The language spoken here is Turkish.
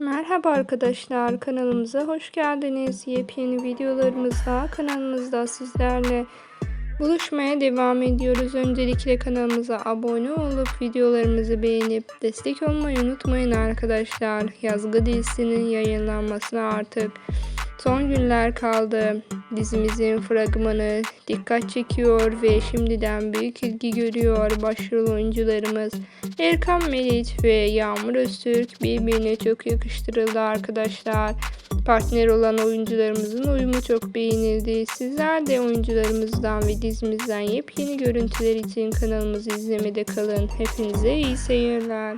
Merhaba arkadaşlar kanalımıza hoş geldiniz. Yepyeni videolarımızda kanalımızda sizlerle buluşmaya devam ediyoruz. Öncelikle kanalımıza abone olup videolarımızı beğenip destek olmayı unutmayın arkadaşlar. Yazgı dizisinin yayınlanmasına artık son günler kaldı. Dizimizin fragmanı dikkat çekiyor ve şimdiden büyük ilgi görüyor. Başrol oyuncularımız Erkan Meriç ve Yağmur Öztürk birbirine çok yakıştırıldı arkadaşlar. Partner olan oyuncularımızın uyumu çok beğenildi. Sizler de oyuncularımızdan ve dizimizden yepyeni görüntüler için kanalımızı izlemede kalın. Hepinize iyi seyirler.